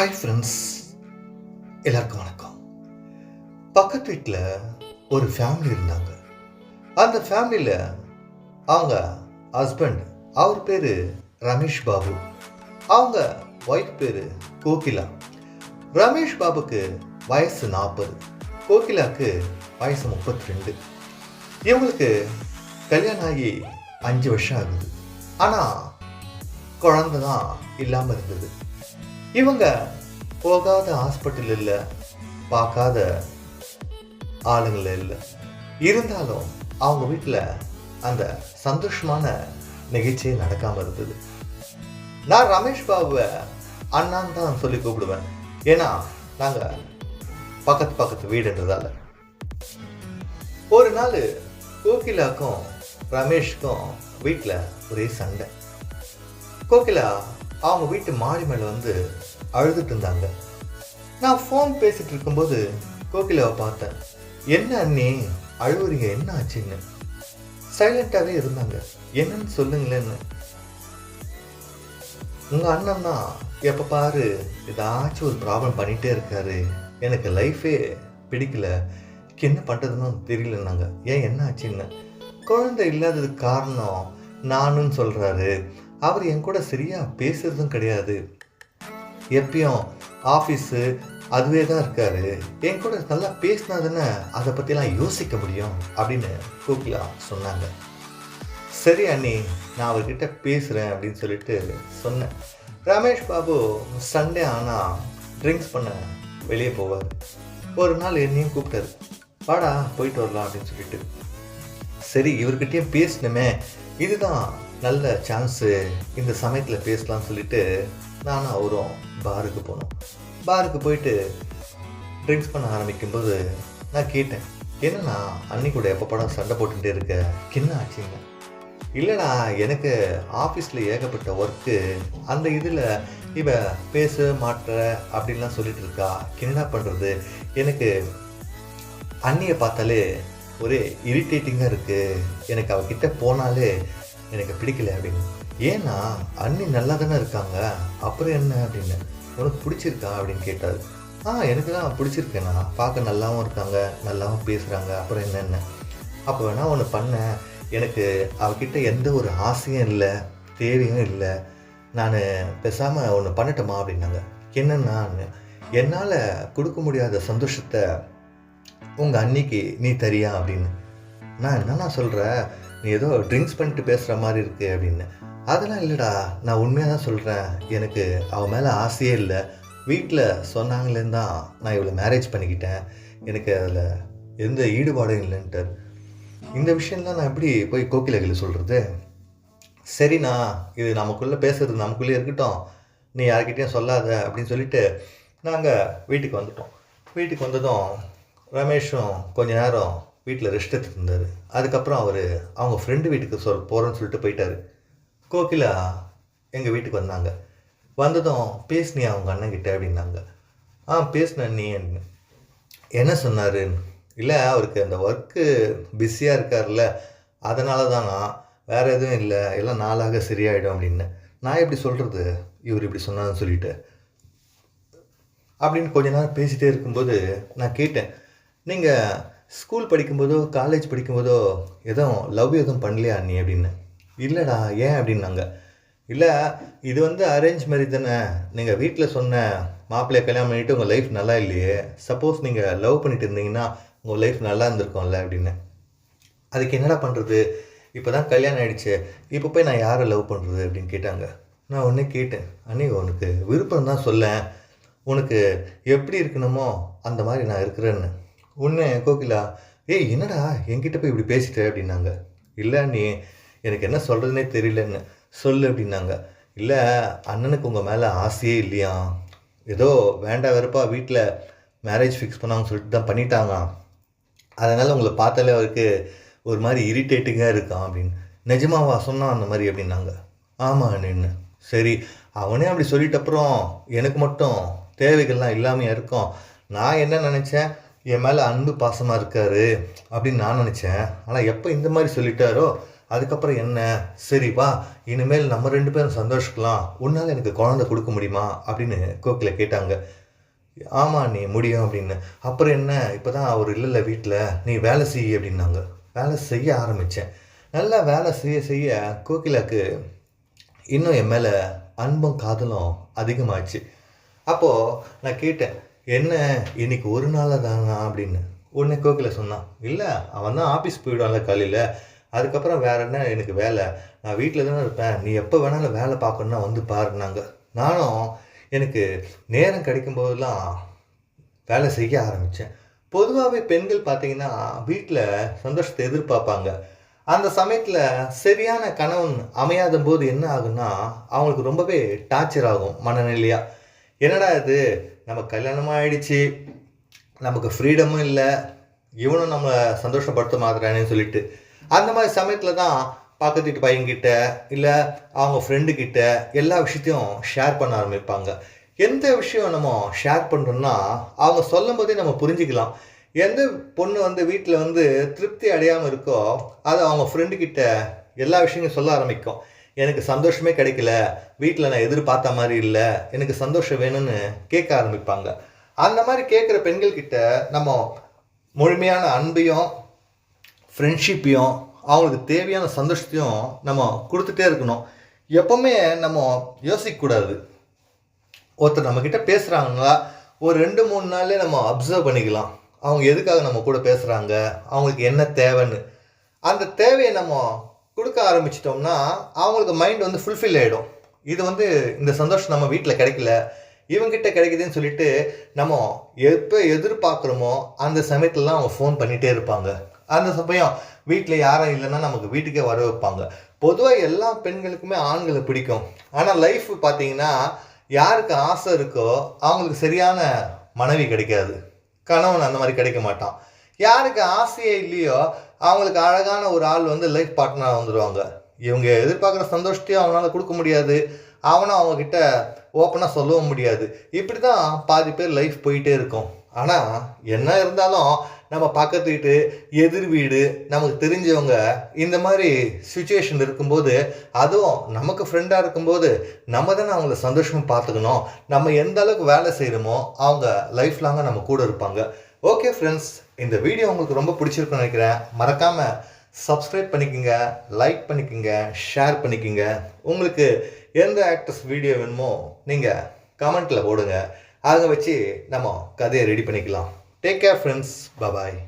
Hi friends எல்லாருக்கும் வணக்கம். பக்கத்து வீட்டில் ஒரு ஃபேமிலி இருந்தாங்க. அந்த ஃபேமிலியில் அவங்க ஹஸ்பண்ட் அவர் பேர் ரமேஷ் பாபு. அவங்க ஒய்ஃப் பேர் கோகிலா. ரமேஷ் பாபுக்கு வயசு நாற்பது கோகிலாவுக்கு வயசு முப்பத்தி ரெண்டு இவங்களுக்கு கல்யாணம் ஆகி அஞ்சு வருஷம் ஆகுது. ஆனால் குழந்த தான் இல்லாமல் இருந்தது. இவங்க போகாத ஹாஸ்பிட்டல் இல்லை பார்க்காத ஆளுங்கள இல்லை. இருந்தாலும் அவங்க வீட்டில் அந்த சந்தோஷமான நிகழ்ச்சியே நடக்காமல் இருந்தது. நான் ரமேஷ் பாபுவை அண்ணான்னு தான் சொல்லி கூப்பிடுவேன். ஏன்னா நாங்கள் பக்கத்து பக்கத்து வீடுன்றதால. ஒரு நாள் கோகிலாக்கும் ரமேஷ்க்கும் வீட்டில் ஒரே சண்டை. கோகிலா அவங்க வீட்டு மாடி மேலே வந்து அழுதுட்டு இருந்தாங்க. நான் ஃபோன் பேசிகிட்டு இருக்கும்போது கோகிலாவை பார்த்தேன். என்ன அண்ணி அழுவுறீங்க என்ன ஆச்சுன்னு? சைலண்ட்டாகவே இருந்தாங்க. என்னன்னு சொல்லுங்களேன்னு. உங்கள் அண்ணன் தான் எப்போ பாரு ஏதாச்சும் ஒரு ப்ராப்ளம் பண்ணிகிட்டே இருக்காரு. எனக்கு லைஃபே பிடிக்கல. என்ன பண்ணுறதுன்னு தெரியலன்னாங்க. ஏன் என்ன ஆச்சுன்னு? குழந்தை இல்லாததுக்கு காரணம் நானுன்னு சொல்கிறாரு அவர் என் கூட சரியாக பேசுறதும் கிடையாது. எப்பயும் ஆஃபீஸு அதுவே தான் இருக்காரு. என் கூட நல்லா பேசினா தானே அதை பற்றிலாம் யோசிக்க முடியும் அப்படின்னு கோகிலா சொன்னாங்க. சரி அண்ணி நான் அவர்கிட்ட பேசுகிறேன் அப்படின்னு சொல்லிட்டு சொன்னேன். ரமேஷ் பாபு சண்டே ஆனால் ட்ரிங்க்ஸ் பண்ண வெளியே போவார். ஒரு நாள் என்னையும் கூப்பிட்டாரு. வாடா போயிட்டு வரலாம் அப்படின்னு சொல்லிட்டு. சரி இவர்கிட்டயே பேசணுமே. இதுதான் நல்ல சான்ஸு இந்த சமயத்தில் பேசலாம்னு சொல்லிட்டு நானும் அவரும் பாருக்கு போனோம். பாருக்கு போயிட்டு ட்ரிங்க்ஸ் பண்ண ஆரம்பிக்கும்போது நான் கேட்டேன் என்னண்ணா அன்னி கூட எப்போ படம் சண்டை போட்டுட்டே இருக்க? என்ன ஆச்சுங்க? இல்லைண்ணா எனக்கு ஆஃபீஸில் ஏகப்பட்ட ஒர்க்கு அந்த இதில் இவ பேச மாட்டுற அப்படின்லாம் சொல்லிட்டு இருக்கா. என்னடா பண்ணுறது எனக்கு அண்ணியை பார்த்தாலே ஒரே இரிட்டேட்டிங்காக இருக்குது எனக்கு அவகிட்ட போனாலே எனக்கு பிடிக்கல அப்படின்னு. ஏன்னா அண்ணி நல்லா தானே இருக்காங்க அப்புறம் என்ன அப்படின்னு. உனக்கு பிடிச்சிருக்கா அப்படின்னு கேட்டார். ஆ எனக்கு தான் பிடிச்சிருக்கேண்ணா பார்க்க நல்லாவும் இருக்காங்க நல்லாவும் பேசுகிறாங்க அப்புறம் என்னென்ன அப்போ வேணா ஒன்று பண்ணேன். எனக்கு அவகிட்ட எந்த ஒரு ஆசையும் இல்லை தேவையும் இல்லை. நான் பேசாமல் ஒன்று பண்ணட்டுமா அப்படின்னாங்க. என்னென்னா என்னால் கொடுக்க முடியாத சந்தோஷத்தை உங்கள் அன்னிக்கு நீ தரியா அப்படின்னு. நான் என்னென்னா சொல்கிற நீ ஏதோ ட்ரிங்க்ஸ் பண்ணிட்டு பேசுகிற மாதிரி இருக்கு அப்படின்னு. அதெல்லாம் இல்லைடா நான் உண்மையாக தான் சொல்கிறேன் எனக்கு அவன் மேலே ஆசையே இல்லை. வீட்டில் சொன்னாங்களேன்னு தான் நான் இவளை மேரேஜ் பண்ணிக்கிட்டேன். எனக்கு அதில் எந்த ஈடுபாடும் இல்லைன்ட்டு. இந்த விஷயம்லாம் நான் எப்படி போய் கோகிலகில் சொல்கிறது சரிண்ணா இது நமக்குள்ளே பேசுறது நமக்குள்ளே இருக்கட்டும். நீ யார்கிட்டையும் சொல்லாத அப்படின்னு சொல்லிட்டு நாங்கள் வீட்டுக்கு வந்துட்டோம். வீட்டுக்கு வந்ததும் ரமேஷும் கொஞ்ச நேரம் வீட்டில் ரெஸ்ட் எடுத்துருந்தார். இருந்தார் அதுக்கப்புறம் அவர் அவங்க ஃப்ரெண்டு வீட்டுக்கு சொல் போகிறேன்னு சொல்லிட்டு போயிட்டாரு. கோகிலா எங்கள் வீட்டுக்கு வந்தாங்க. வந்ததும் பேசினி அவங்க அண்ணங்கிட்ட அப்படின்னாங்க. ஆ பேசினேன் நீ என்ன சொன்னார்? இல்லை அவருக்கு அந்த ஒர்க்கு பிஸியாக இருக்கார்ல அதனால தானா வேறு எதுவும் இல்லை. எல்லாம் நாளாக சரியாயிடும் அப்படின்னு. நான் எப்படி சொல்கிறது இவர் இப்படி சொன்னான்னு சொல்லிட்டு. அப்படின்னு கொஞ்ச நேரம் பேசிகிட்டே இருக்கும்போது நான் கேட்டேன். நீங்கள் ஸ்கூல் படிக்கும்போதோ காலேஜ் படிக்கும்போதோ எதுவும் லவ் எதுவும் பண்ணலையா நீ அப்படின்னு? இல்லைடா ஏன் அப்படின்னாங்க. இல்லை இது வந்து அரேஞ்ச் மாதிரி தானே. நீங்கள் வீட்டில் சொன்ன மாப்பிள்ளையை கல்யாணம் பண்ணிவிட்டு உங்கள் லைஃப் நல்லா இல்லையே. சப்போஸ் நீங்கள் லவ் பண்ணிட்டு இருந்தீங்கன்னா உங்கள் லைஃப் நல்லா இருந்திருக்கும்ல அப்படின்னு. அதுக்கு என்னடா பண்ணுறது இப்போ தான் கல்யாணம் ஆகிடுச்சு இப்போ போய் நான் யாரை லவ் பண்ணுறது அப்படின்னு கேட்டாங்க. நான் ஒன்றே கேட்டேன் அண்ணே உனக்கு விருப்பம் தான் சொல்லேன். உனக்கு எப்படி இருக்கணுமோ அந்த மாதிரி நான் இருக்கிறேன்னு. உன்னை கோகிலா. ஏய் என்னடா என்கிட்ட போய் இப்படி பேசிட்ட? அப்படின்னாங்க. இல்லை நீ எனக்கு என்ன சொல்கிறதுனே தெரியலன்னு. சொல்லு அப்படின்னாங்க. இல்லை அண்ணனுக்கு உங்கள் மேலே ஆசையே இல்லையா? ஏதோ வேண்டாம் வெறுப்பா வீட்டில் மேரேஜ் ஃபிக்ஸ் பண்ணாங்கன்னு சொல்லிட்டு தான் பண்ணிட்டாங்க. அதனால் உங்களை பார்த்தாலே அவருக்கு ஒரு மாதிரி இரிட்டேட்டிங்காக இருக்கான் அப்படின்னு. நிஜமாவா சொன்னான் அந்த மாதிரி அப்படின்னாங்க. ஆமாம் நின்று சரி அவனே அப்படி சொல்லிட்ட அப்புறம் எனக்கு மட்டும் தேவைகள்லாம் இல்லாமையாக இருக்கும். நான் என்ன நினச்சேன்? என் மேலே அன்பு பாசமாக இருக்கார் அப்படின்னு நான் நினச்சேன். ஆனால் எப்போ இந்த மாதிரி சொல்லிட்டாரோ அதுக்கப்புறம் என்ன? சரி வா. இனிமேல் நம்ம ரெண்டு பேரும் சந்தோஷிக்கலாம். உன்னால் எனக்கு குழந்தை கொடுக்க முடியுமா? அப்படின்னு கோக்கில் கேட்டாங்க. ஆமாம் நீ முடியும் அப்படின்னு. அப்புறம் என்ன? இப்போ தான் அவர் இல்லைல்ல வீட்டில் நீ வேலை செய் அப்படின்னாங்க. வேலை செய்ய ஆரம்பித்தேன் நல்லா வேலை செய்ய செய்ய கோகிலாக்கு இன்னும் என் மேலே அன்பும் காதலும் அதிகமாச்சு. அப்போது நான் கேட்டேன் என்ன இன்னைக்கு ஒரு நாள் தானா அப்படின்னு. உடனே கோகில சொன்னான். இல்லை அவன் தான் ஆஃபீஸ் போயிடுவான்ல காலையில். அதுக்கப்புறம் வேற என்ன எனக்கு வேலை. நான் வீட்டில் தானே இருப்பேன். நீ எப்போ வேணாலும் வேலை பார்க்கணுன்னா வந்து பாருனாங்க நானும் எனக்கு நேரம் கிடைக்கும்போதெல்லாம் வேலை செய்ய ஆரம்பித்தேன் பொதுவாகவே பெண்கள் பார்த்தீங்கன்னா வீட்டில் சந்தோஷத்தை எதிர்பார்ப்பாங்க. அந்த சமயத்தில் சரியான கணவன் அமையாத போது என்ன ஆகுன்னா அவங்களுக்கு ரொம்பவே டார்ச்சர் ஆகும் மனநிலையாக என்னடா இது? நம்ம கல்யாணமும் ஆயிடுச்சு. நமக்கு ஃப்ரீடமும் இல்லை. இவனும் நம்ம சந்தோஷப்படுத்த மாத்துறானேன்னு சொல்லிட்டு. அந்த மாதிரி சமயத்தில் தான் பக்கத்து வீட்டு பையன்கிட்ட இல்லை அவங்க ஃப்ரெண்டுக்கிட்ட எல்லா விஷயத்தையும் ஷேர் பண்ண ஆரம்பிப்பாங்க. எந்த விஷயம் நம்ம ஷேர் பண்ணுறோம்னா அவங்க சொல்லும் போதே நம்ம புரிஞ்சுக்கலாம். எந்த பொண்ணு வந்து வீட்டில் வந்து திருப்தி அடையாமல் இருக்கோ அதை அவங்க ஃப்ரெண்டுக்கிட்ட எல்லா விஷயங்களும் சொல்ல ஆரம்பிக்கும். எனக்கு சந்தோஷமே கிடைக்கல. வீட்டில் நான் எதிர்பார்த்த மாதிரி இல்லை. எனக்கு சந்தோஷம் வேணும்னு கேட்க ஆரம்பிப்பாங்க. அந்த மாதிரி கேட்குற பெண்கள்கிட்ட நம்ம முழுமையான அன்பையும் ஃப்ரெண்ட்ஷிப்பையும் அவங்களுக்கு தேவையான சந்தோஷத்தையும் நம்ம கொடுத்துட்டே இருக்கணும். எப்போவுமே நம்ம யோசிக்கக்கூடாது. ஒருத்தர் நம்மக்கிட்ட பேசுகிறாங்களா ஒரு ரெண்டு மூணு நாள்லே நம்ம அப்சர்வ் பண்ணிக்கலாம். அவங்க எதுக்காக நம்ம கூட பேசுகிறாங்க அவங்களுக்கு என்ன தேவைன்னு. அந்த தேவையை நம்ம கொடுக்க ஆரம்பிச்சிட்டோம்னா அவங்களுக்கு மைண்ட் வந்து ஃபுல்ஃபில் ஆகிடும் இது வந்து இந்த சந்தோஷம் நம்ம வீட்டில் கிடைக்கல. இவங்கிட்ட கிடைக்குதுன்னு சொல்லிட்டு நம்ம எப்போ எதிர்பார்க்குறோமோ அந்த சமயத்துலலாம் அவங்க ஃபோன் பண்ணிகிட்டே இருப்பாங்க. அந்த சமயம் வீட்டில் யாரும் இல்லைன்னா நமக்கு வீட்டுக்கே வர வைப்பாங்க. பொதுவாக எல்லா பெண்களுக்குமே ஆண்களை பிடிக்கும். ஆனால் லைஃப் பார்த்தீங்கன்னா யாருக்கு ஆசை இருக்கோ அவங்களுக்கு சரியான மனைவி கிடைக்காது. கணவன் அந்த மாதிரி கிடைக்க மாட்டான். யாருக்கு ஆசையே இல்லையோ அவங்களுக்கு அழகான ஒரு ஆள் வந்து லைஃப் பார்ட்னராக வந்துடுவாங்க இவங்க எதிர்பார்க்குற சந்தோஷத்தையும் அவனால் கொடுக்க முடியாது. அவனும் அவங்கக்கிட்ட ஓப்பனாக சொல்லவும் முடியாது. இப்படி தான் பாதி பேர் லைஃப் போயிட்டே இருக்கும். ஆனால் என்ன இருந்தாலும் நம்ம பக்கத்து வீட்டு எதிர் வீடு நமக்கு தெரிஞ்சவங்க இந்த மாதிரி சுச்சுவேஷன் இருக்கும்போது அதுவும் நமக்கு ஃப்ரெண்டாக இருக்கும்போது நம்ம தானே அவங்கள சந்தோஷமாக பார்த்துக்கணும். நம்ம எந்த அளவுக்கு வேலை செய்கிறோமோ அவங்க லைஃப் லாங்காக நம்ம கூட இருப்பாங்க. ஓகே ஃப்ரெண்ட்ஸ் இந்த வீடியோ உங்களுக்கு ரொம்ப பிடிச்சிருக்குன்னு நினைக்கிறேன். மறக்காமல் சப்ஸ்கிரைப் பண்ணிக்கோங்க லைக் பண்ணிக்கோங்க ஷேர் பண்ணிக்கோங்க. உங்களுக்கு எந்த ஆக்டர்ஸ் வீடியோ வேணுமோ நீங்கள் கமெண்ட்டில் போடுங்க. அதை வச்சு நம்ம கதையை ரெடி பண்ணிக்கலாம். Take care friends bye bye